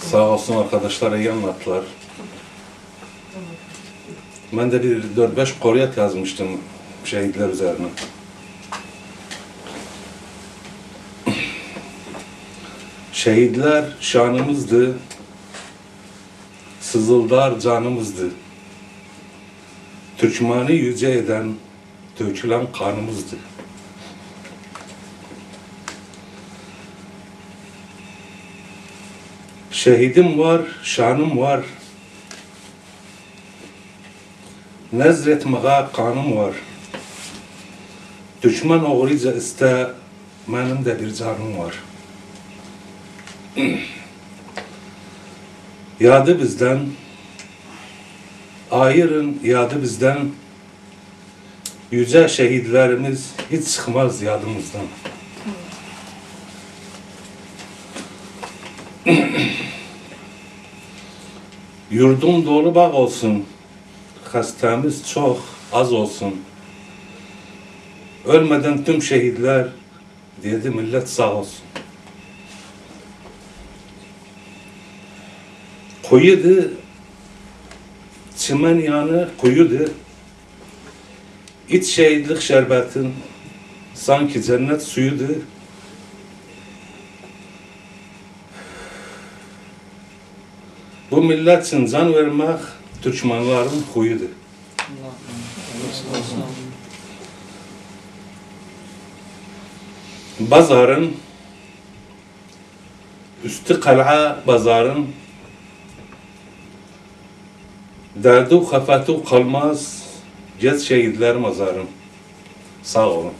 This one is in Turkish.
Sağ olsun arkadaşlar iyi anlattılar. Ben de bir 4-5 koryat yazmıştım şehitler üzerine. Şehitler şanımızdı, sızıldar canımızdı. Türkmanı yüce eden dökülen kanımızdı. Şehidim var, şanım var. Nezretmeye kanım var. Düşman oğrice iste, benim de bir canım var. yadı bizden, ayırın yadı bizden, yüce şehitlerimiz hiç çıkmaz yadımızdan. Yurdum dolu bağ olsun, hastamiz çok az olsun. Ölmeden tüm şehitler, dedi millet sağ olsun. Kuyuydu, çimen yanı kuyuydu. İç şehitlik şerbetin, sanki cennet suyuydu. Bu millet için can vermek Türkmenlerin huyudur. Bazarın üstü kal'a bazarın derdu hafatu kalmaz gez şehitler mazarın. Sağ olun.